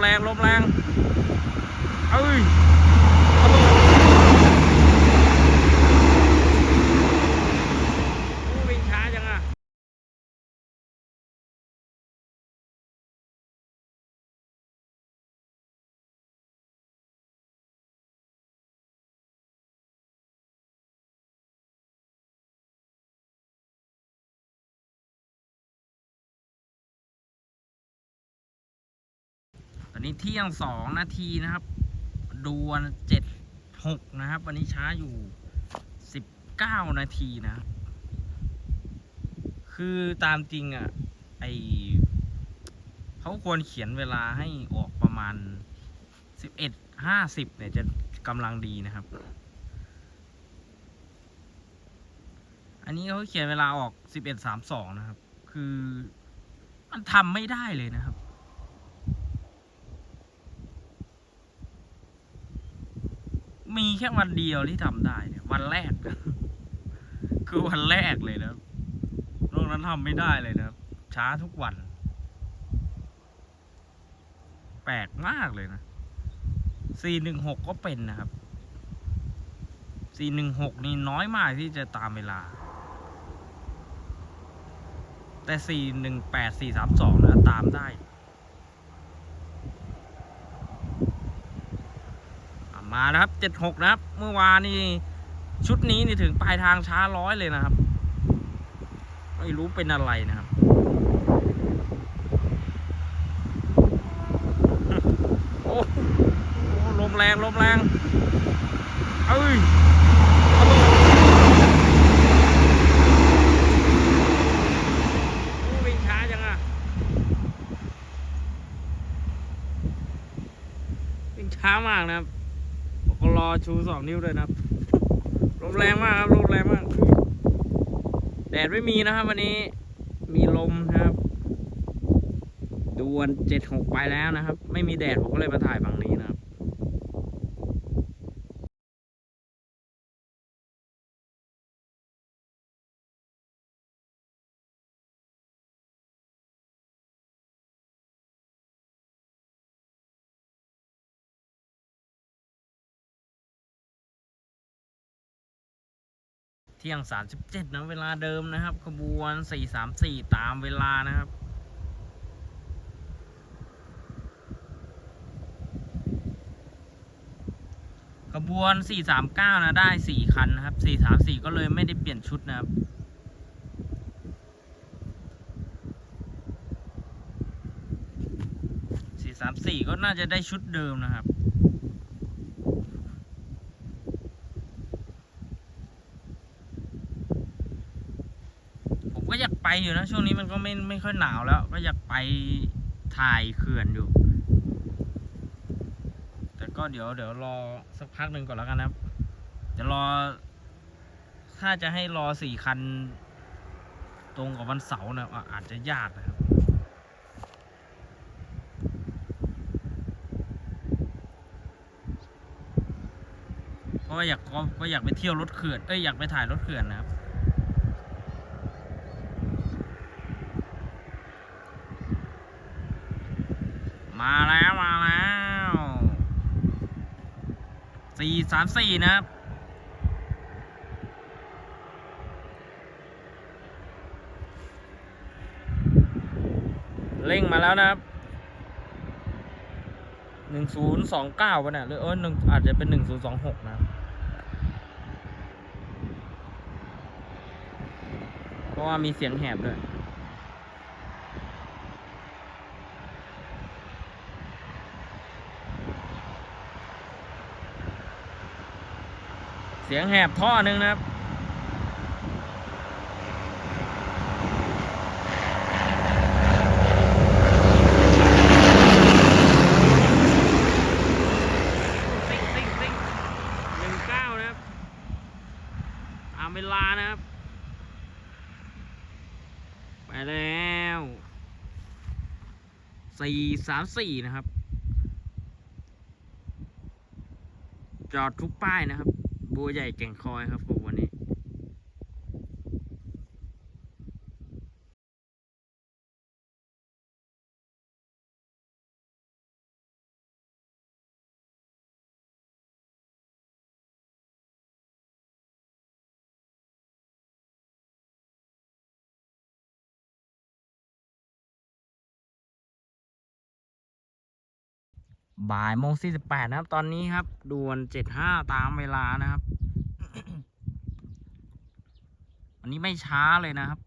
แรงลมแรงเอ้ยโอ้วิ่งช้าจังอะ ต อนนี้เที่ยงสองนาทีนะครับดวนเจ็ดหกนะครับ วันนี้ช้าอยู่สิบเก้านาทีนะ คือตามจริงอะ่ะไอเขาควรเขียนเวลาให้ออกประมาณสิบเอ็ดห้าสิบเนี่ยจะกำลังดีนะครับ อันนี้เขาเขียนเวลาออกสิบเอ็ดสามสองนะครับ คือมันทำไม่ได้เลยนะครับ มี แค่วันเดียวที่ทำได้เนี่ย วันแรก คือวันแรกเลยนะนอกนั้นทำไม่ได้เลยนะครับช้าทุกวัน แปลกมากเลยนะสี่หนึ่งหกก็เป็นนะครับสี่หนึ่งหกนี่น้อยมากที่จะตามเวลา แต่สี่หนึ่งแปดสี่สามสองนะตามได้ อะ มานะครับเจ็ดหกนะครับ เมื่อวานนี่ชุดนี้นี่ถึงปลายทางช้าร้อยเลยนะครับ ไม่รู้เป็นอะไรนะครับโอ้โหลมแรงลมแรงเอ้ยโอ้วิ่งช้าจังอะวิ่งช้ามากนะครับ ก็รอ ชูสองนิ้วเลยนะครับลมแรงมากครับลมแรงมาก แดดไม่มีนะครับ วันนี้มีลมนะครับดวนเจ็ดหกไปแล้วนะครับ ไม่มีแดดผมก็เลยมาถ่ายฝั่งนี้ ที่ยง 37 นะเวลาเดิมนะครับ ขบวน 434 ตามเวลานะครับขบวน 439 นะได้ 4 คันนะครับ 434 ก็เลยไม่ได้เปลี่ยนชุดนะครับ434ก็น่าจะได้ชุดเดิมนะครับ ผมก็อยาก ไปอยู่นะ ช่วงนี้มันก็ไม่ไม่ค่อยหนาวแล้ว ก็อยากไปถ่ายเขื่อนอยู่ แต่ก็เดี๋ยวเดี๋ยวรอสักพักหนึ่งก่อนแล้วกันนะครับเดี๋ยวรอ ถ้าจะให้รอสี่คัน ตรงกับวันเสาร์นะอาจจะยากนะครับเพราะว่าอยากก็อยากไปเที่ยวรถเขื่อนเอ้ยอยากไปถ่ายรถเขื่อนนะครับ มาแล้วมาแล้วสี่สามสี่นะครับเร่งมาแล้วนะครับหนึ่งศูนย์สองเก้าป่ะเนี่ยหรือเออหนึ่งอาจจะเป็นหนึ่งศูนย์สองหกนะ เพราะว่ามีเสียงแหบด้วย เสียงแหบท่อหนึ่งนะครับซิ่งซิ่งซิ่งหนึ่งเก้าครับตาเวลานะครับ ไปแล้วสี่สามสี่นะครับ จอดทุกป้ายนะครับ บัวใหญ่แก่งคอยครับผม บ่ายโมงสี่สิบแปดนะครับ ตอนนี้ครับด่วนเจ็ดห้าตามเวลานะครับวันนี้ไม่ช้าเลยนะครับ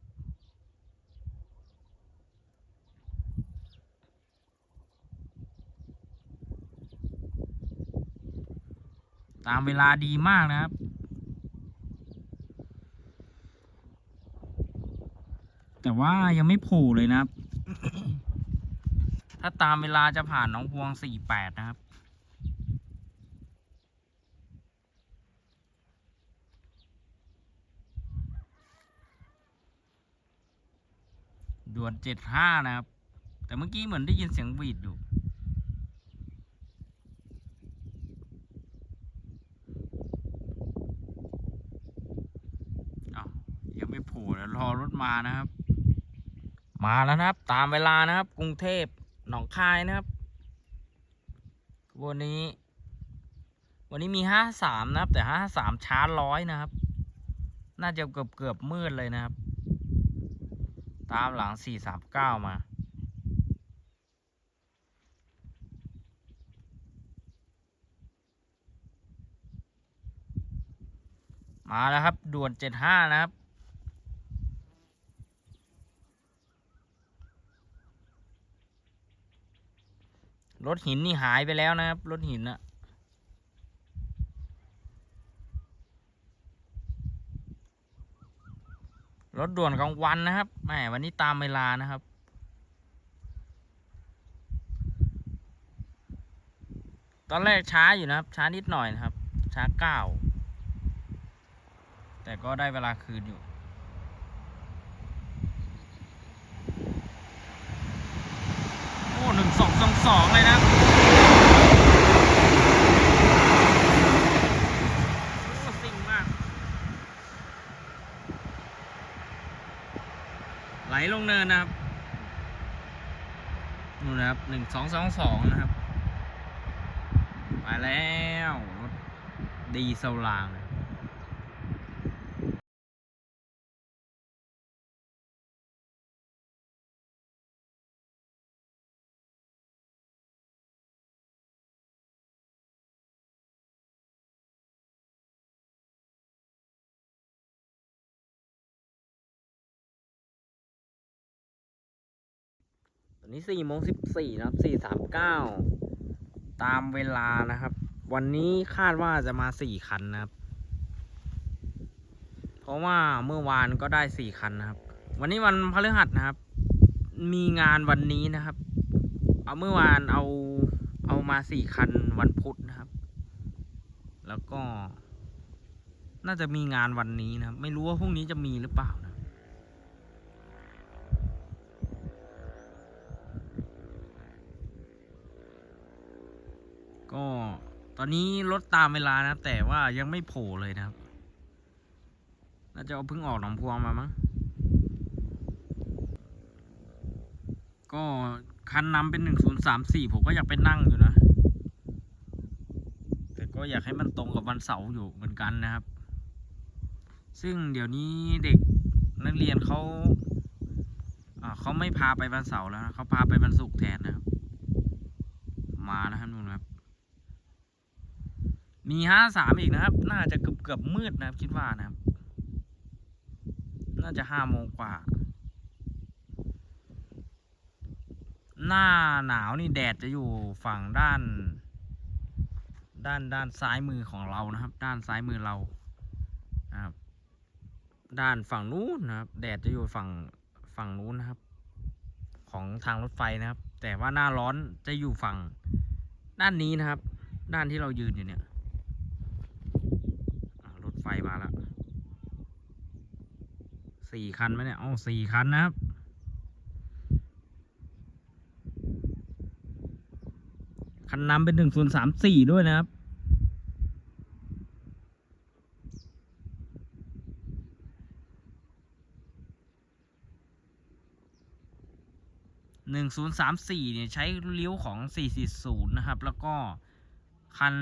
ตามเวลาดีมากนะครับ แต่ว่ายังไม่โผล่เลยนะครับ ถ้าตามเวลาจะผ่านน้องพวงสี่แปดนะครับ ด่วนเจ็ดห้านะครับ แต่เมื่อกี้เหมือนได้ยินเสียงวีดอยู่อ้าวยังไม่โผล่แล้วรอรถมานะครับ มาแล้วนะครับ ตามเวลานะครับ กรุงเทพ หนองคายนะครับวันนี้ วันนี้มีห้าสามนะครับ แต่ห้าสามช้าร้อยนะครับ น่าจะเกือบเกือบมืดเลยนะครับ ตามหลังสี่สามเก้ามามาแล้วครับด่วนเจ็ดห้านะครับ รถหินนี่หายไปแล้วนะครับ รถหินอะรถด่วนกลางวันนะครับแหมวันนี้ตามเวลานะครับ ตอนแรกช้าอยู่นะครับ ช้านิดหน่อยนะครับ ช้าเก้า แต่ก็ได้เวลาคืนอยู่โอ้หนึ่งสองสอง สองเลยนะสิ่งมาก ไหลลงเนินนะครับนู่นนะครับหนึ่งสองสองสองนะครับมาแล้ว รถดีเซลลาง นี้สี่โมงสิบสี่นะครับสี่สามเก้าตามเวลานะครับ วันนี้คาดว่าจะมาสี่คันนะครับ เพราะว่าเมื่อวานก็ได้สี่คันนะครับ วันนี้วันพฤหัสนะครับ มีงานวันนี้นะครับ เอาเมื่อวานเอาเอามาสี่คันวันพุธนะครับ แล้วก็ น่าจะมีงานวันนี้นะครับ ไม่รู้ว่าพรุ่งนี้จะมีหรือเปล่านะ ก็ตอนนี้รถตามเวลานะ แต่ว่ายังไม่โผล่เลยนะครับ น่าจะเอาเพิ่งออกหนองพวงมามั้ง ก็คันนำเป็นหนึ่งศูนย์สามสี่ผมก็อยากไปนั่งอยู่นะ แต่ก็อยากให้มันตรงกับวันเสาร์อยู่เหมือนกันนะครับ ซึ่งเดี๋ยวนี้เด็กนักเรียนเขาอ่าเขาไม่พาไปวันเสาร์แล้วนะเขาพาไปวันศุกร์แทนนะครับ มานะครับนู่นครับ มีห้าสามอีกนะครับ น่าจะเกือบเกือบมืดนะครับ คิดว่านะครับ น่าจะห้าโมงกว่า หน้าหนาวนี่แดดจะอยู่ฝั่งด้าน ด้านด้านซ้ายมือของเรานะครับ ด้านซ้ายมือเรานะครับ ด้านฝั่งนู้นนะครับ แดดจะอยู่ฝั่งฝั่งนู้นนะครับ ของทางรถไฟนะครับ แต่ว่าหน้าร้อนจะอยู่ฝั่งด้านนี้นะครับ ด้านที่เรายืนอยู่เนี่ยอ่ารถไฟมาแล้ว สี่คันไหมเนี่ยอ๋อสี่คันนะครับ คันนำเป็นหนึ่งศูนย์สามสี่ด้วยนะครับ หนึ่งศูนย์สามสี่เนี่ย ใช้เลี้ยวของสี่สี่ศูนย์นะครับ แล้วก็คัน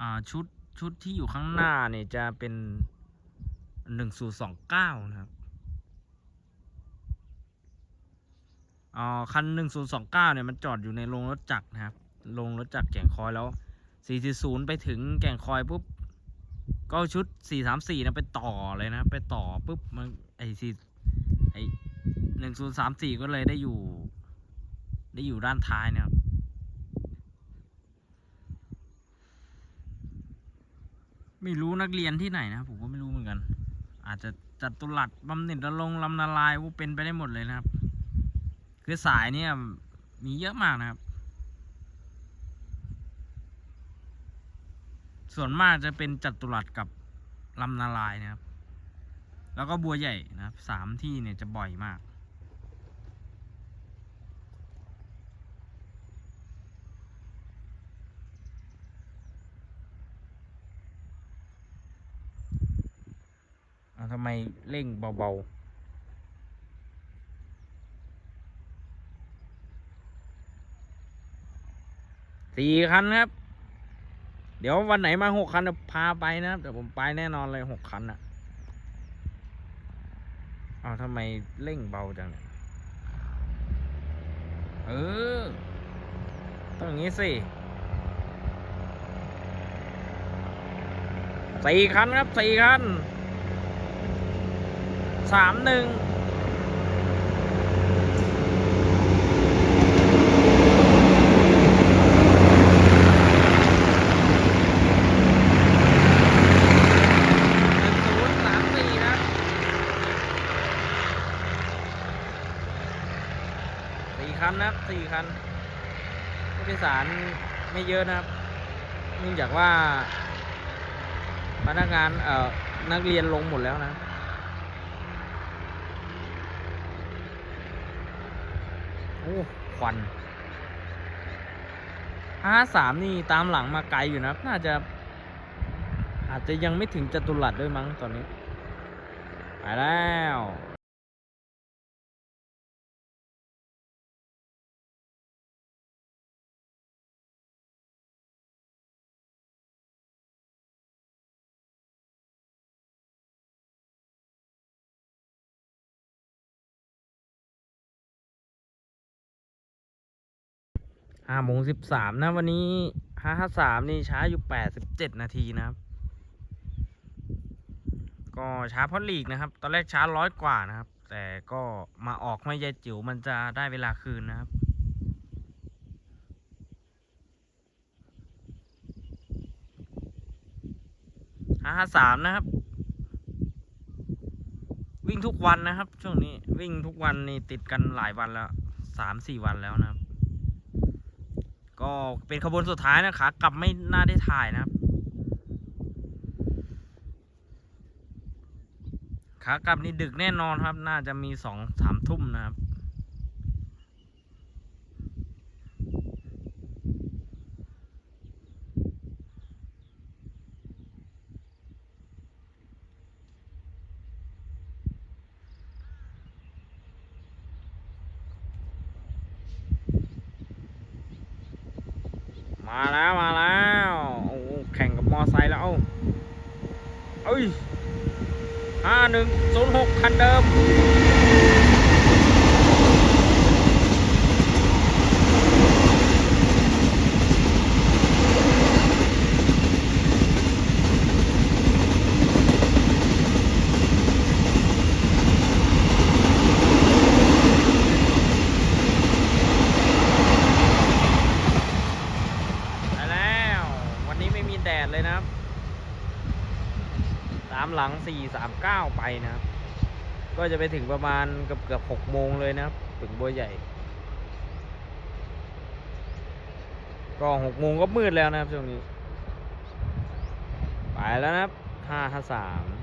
อ่าชุดชุดที่อยู่ข้างหน้าเนี่ยจะเป็น หนึ่งศูนย์สองเก้านะครับอ่าคันหนึ่งศูนย์สองเก้าเนี่ยมันจอดอยู่ในโรงรถจักรนะครับลงรถจากรแก่งคอยแล้ว440ไปถึงแก่งคอยปุ๊บก็เอาชุด434นะไปต่อเลยนะไปต่อปุ๊บมันไอสี่ไอ้1034ก็เลยได้อยู่ ได้อยู่ด้านท้ายนะครับไม่รู้นักเรียนที่ไหนนะผมก็ไม่รู้เหมือนกัน อาจจะจัดตุลัดบำเหน็จระลงลำนาลายวูเป็นไปได้หมดเลยนะครับ คือสายเนี่ยมีเยอะมากนะครับ ส่วนมากจะเป็นจัดตุรัสกับลำนาลายนะครับ แล้วก็บัวใหญ่นะครับสามที่เนี่ยจะบ่อยมาก เอาทำไมเร่งเบาๆสี่คันครับ เดี๋ยววันไหนมาหกคันเดี๋ยวพาไปนะครับเดี๋ยวผมไปแน่นอนเลยหกคันอะเอาทำไมเร่งเบาจังเนี่ยเออต้องอย่างนี้สิสี่คันครับสี่คัน สามหนึ่งหนึ่งศูนสามสี่นะสี่คันนะครับสี่คันผู้โดยสารไม่เยอะนะครับเนื่องจากว่าพนักงานเอ่อนักเรียนลงหมดแล้วนะ อ้ควันห้าสามนี่ตามหลังมาไกลอยู่นะน่าจะ อาจจะยังไม่ถึงจตุรัสด้วยมั้งตอนนี้ ไปแล้ว ห้าโมงสิบสามนะ วันนี้ห้าห้าสามนี่ช้าอยู่แปดสิบเจ็ดนาทีนะครับ ก็ช้าเพราะลีกนะครับ ตอนแรกช้าร้อยกว่านะครับ แต่ก็มาออกไม่ยายจิ๋วมันจะได้เวลาคืนนะครับห้าห้าสามนะครับ วิ่งทุกวันนะครับ ช่วงนี้วิ่งทุกวันนี่ติดกันหลายวันแล้วสามสี่วันแล้วนะครับ ก็เป็นขบวนสุดท้ายนะขากลับไม่น่าได้ถ่ายนะครับขากลับนี่ดึกแน่นอนครับ น่าจะมีสองสามทุ่มนะครับ มาแล้วมาแล้วโอ้แข่งกับมอไซค์แล้วเอ้ยห้าหนึ่งศูนย์หกคันเดิม ไปแล้ว วันนี้ไม่มีแดดเลยนะครับ ตาม หลัง 439 ไปนะครับ ก็จะไปถึงประมาณเกือบเกือบ6โมงเลยนะครับ ถึงบัวใหญ่ ก็6โมงก็มืดแล้วนะครับช่วงนี้ ไปแล้วนะครับ553